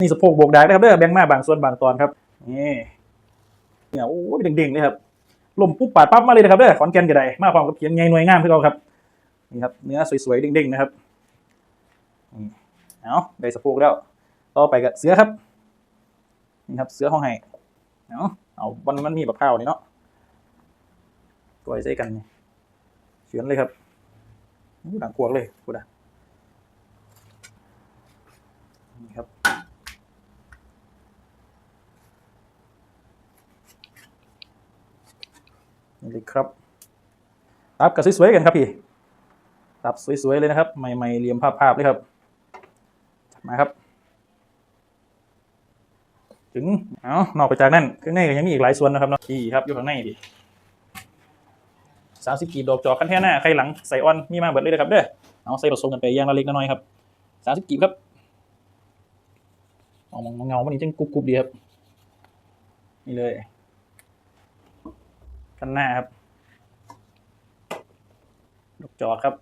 นี่สะโพกโบกดากนะครับเด้อแบ่งมาบางส่วนบางตอนครับนี่เนี่ยโอ้ยเด้งๆเลยครับลมปุ๊บปาดปั๊บมาเลยนะครับเด้อขอนแก่นกระไดมาพร้อมกับเขียนใหญ่หน่วยงามพี่เราครับนี่ครับเนื้อสวยๆเด้งๆนะครับเอาได้สะโพกแล้วต่อไปกับเสือครับนี่ครับเสือห้องไห้เอาเอาวันมันมีแบบข้าวนี่เนาะกล้วยใส่กันเฉือนเลยครับอู้ดังกวกเลยกูด่ะนี่ครับ นี่เลยครับตับกับสวยๆกันครับพี่ตับสวยๆเลยนะครับ ใหม่ๆเหลี่ยมภาพๆเลยครับมาครับ ถึงเอานอกไปจากนั้นข้างในก็ยังมีอีกหลายส่วนนะครับเนาะที่ครับอยู่ข้างในดิสามสิบกีบดอกจอกคันแท่หน้าไข่หลังใส่ออนมีมาเบิดเลยนะครับเด้อเอาใส่ผสมกันไปย่างละเล็กละน้อยครับสามสิบกีบครับเอามองเงามันนี่จังกรุบๆดีครับนี่เลย คันหน้าครับ ลูกจอครับ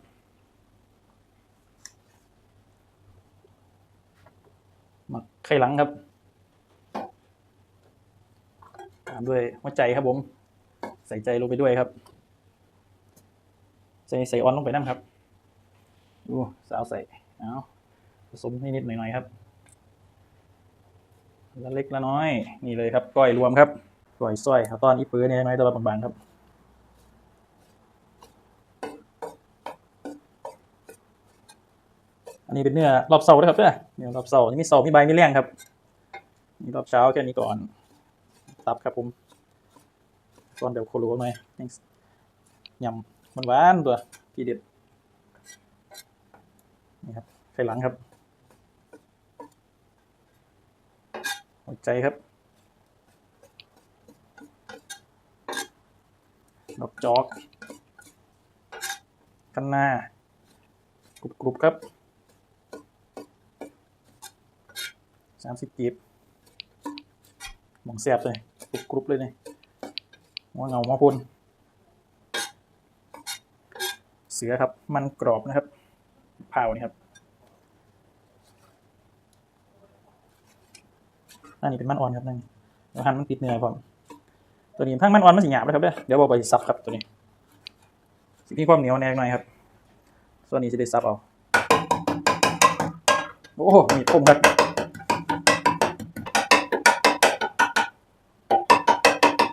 หมักไข่หลังครับ ตามด้วยหัวใจครับผม ใส่ใจลงไปด้วยครับ ใส่ใส่ออนลงไปนั่นครับดูสาวใส่เอาผสมนิดๆหน่อยๆครับละเล็กละน้อย นี่เลยครับ ก้อยรวมครับ ก้อยส้อยเอาตอนอีปื้อเนี่ยน้อยตัวละบางๆครับอันนี้เป็นเนื้อรอบเสาร์นะครับเด้อเนื้อรอบเสาร์นี่มีเสาร์มีใบมีแรงครับนี่รอบเช้าแค่นี้ก่อนตับครับผมตอนเดี๋ยวโครัวหน่อยยำมันหวานตัวทีเด็ดนี่ครับไข่หลังครับหัวใจครับ ดอกจอกกันหน้ากรุบๆครับสามสิบกีบหมองแสบเลยกรุบกรุบเลยเนี่ยหัวเงามาพุนเสือครับ มันกรอบนะครับเผานี่ครับอันนี้เป็นมันอ่อนครับนั่นเดี๋ยวหั่นมันติดเนื้อพร้อม ตัวนี้ทั้งมันอ่อนมันสิหยาบเลยครับเด้อเดี๋ยวบอกไปซับครับตัวนี้สิมีความเหนียวแน่หน่อยครับส่วนนี้จะได้ซับเอาโอ้โหมีคมครับ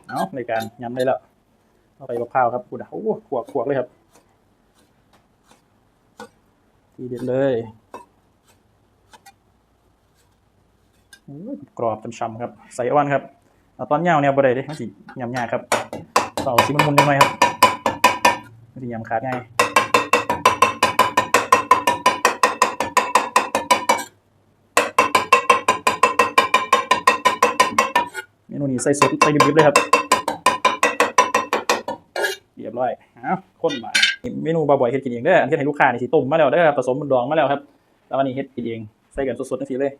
เอาในการยำได้แล้วเอาไปมะพร้าวครับคุณโอ้ขวกขวกเลยครับทีเด็ดเลยกรอบเป็นช่ำครับ ใส่อ้อนครับ เอาตอนยาวเนี่ยบ่ได้เด้มันสิยำยากครับต่อสิมันมุนๆหน่อยครับมันสิยำขาดง่ายเมนูนี้ใส่สดใส่ดิบๆเลยครับเรียบร้อยอ้าวข้นมาเมนูบาบ่อยเฮ็ดกินเองเด้ออันที่ให้ลูกค้านี่สิต้มมาแล้วเด้อผสมมันดองมาแล้วครับ แล้วอันนี้เฮ็ดกินเอง ใส่กันสดๆจังซี่เลย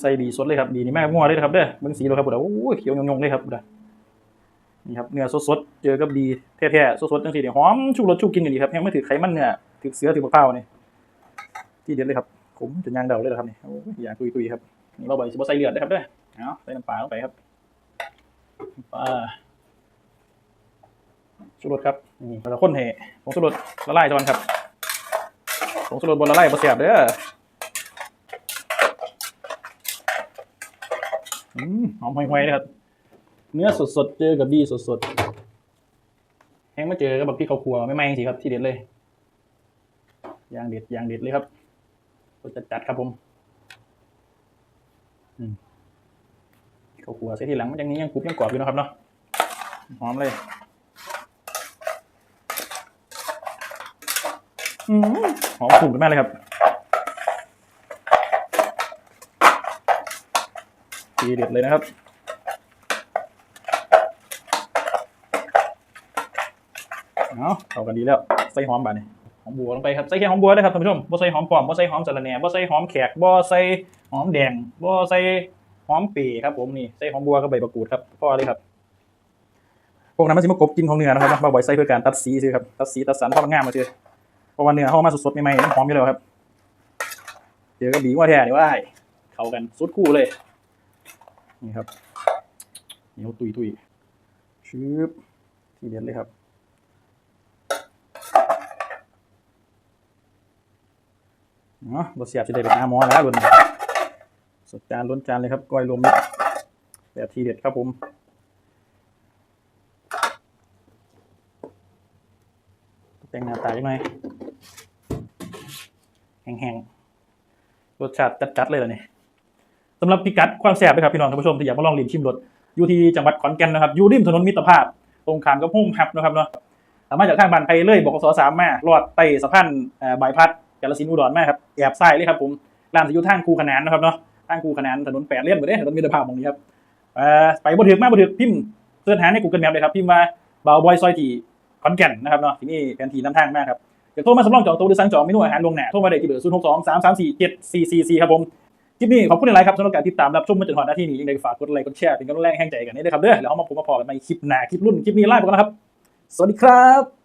ใส่บีสดเลยครับบีนี่แม่งัวเลยนะครับเด้อเบิ่งสีเลยครับบุดาโอ้ยเขียวยงๆเลยครับบุดานี่ครับเนื้อสดๆเจอกับดีแท้ๆสดๆจังซี่เนี่ยหอมชูรสชูกินกันดีครับยังไม่ถือไขมันเนื้อถือเสือถือมะพร้าวนี่ที่เด็ดเลยครับผมจนยางเดาเลยนะครับนี่อย่างตุยๆครับนี่เราบ่อยสิบใส่เลือดนะครับเด้อเอาใส่น้ำปลาลงไปครับปลาชูรสครับนี่เราข้นเหผงชูรสละลายจอนครับผงชูรสบนละลายบะเสียบเด้อ อืมหอมห่วยๆเลยครับ เนื้อสดๆ เจอกับบีสดๆ แห้งมาเจอกับแบบพี่เขาครัวไม่ไหม้สิครับที่เด็ดเลยย่างเด็ดย่างเด็ดเลยครับรสจัดครับผมอืมข้าวคั่วใส่ทีหลังมันยังนี้ยังกรุบยังกรอบอยู่นะครับเนาะ หอมเลยอืมหอมฝุ่นมากเลยครับ ทีเด็ดเลยนะครับ เอาเข้ากันดีแล้ว ใส่หอมบาดนี่หอมบัวลงไปครับ ใส่แค่หอมบัวเลยครับท่านผู้ชมบ่ใส่หอมปลอมบ่ใส่หอมสะระแหน่บ่ใส่หอมแขกบ่ใส่หอมแดงบ่ใส่หอมปีครับผมนี่ ใส่หอมบัวกับใบมะกรูดครับพ่อเลยครับพวกนั้นมันจะมากบกินของเนื้อนะครับมาบ่อยใส่เพื่อการตัดสีซื้อครับ ตัดสีตัดสันเพราะมันงามมาเชื่อเพราะว่าเนื้อเข้ามาสดๆใหม่ๆมันหอมอยู่แล้วครับจอกับบีว่าแท้นี่ว่าไอ้เข้ากันสุดคู่เลย นี่ครับเหนียวตุยตุยชืบทีเด็ดเลยครับ เนาะรสเสียบจะได้เป็นน้ำมอแล้วบนสดจานล้นจานเลยครับก้อยรวมมิตรแบบทีเด็ดครับผมแต่งหน้าตายังไงแห้งๆรสชาติจัดๆเลยเหรอเนี่ย สำหรับพิกัดความแซ่บเลยครับพี่น้องท่านผู้ชมที่อยากมาลองลิ้มชิมรสอยู่ที่จังหวัดขอนแก่นนะครับอยู่ริมถนนมิตรภาพ ตรงข้ามกับห้องฮับนะครับเนาะสามารถจากทางบ้านไปเลยบกสสามมาลอดไต่สะพานบายพัดกาลสินอุดรมาครับแอบซ้เลยครับผมร้านจะอยู่ทางคูขนานนะครับเนาะทางคูขนานถนนแปดเลี่ยนไปเลยถนนมิตรภาพตรงนี้ครับไปบ่ถึกมาบ่ถึกพิมพ์เสิร์ชหาใน Google Map เลยครับพิมพ์ว่าบาวบอยซอยจีขอนแก่นนะครับเนาะที่นี่แผนที่น้ำทางมากครับเดี๋ยวโทรมาสำรองจองโต๊ะหรือสั่งจองเมนูอาหารลวงหน้าโทรมาได้ที่เบอร์ศูนย์หกสองสามสามสี่เจ็ดสี่สี่สี่ครับผม คลิปนี้ขอบคุณหลายครับสำหรับการติดตามรับชมมาจนถึงหนาที่นี้ยังไงฝากกดไลค์กดแชร์เป็นกำลังแรงแห่งใจกันนี้ด้วยครับเด้อแล้วเอามาพบมาพอกันในคลิปหน้าคลิปรุ่นคลิปนี้ไล่ไปกันนะครับ สวัสดีครับ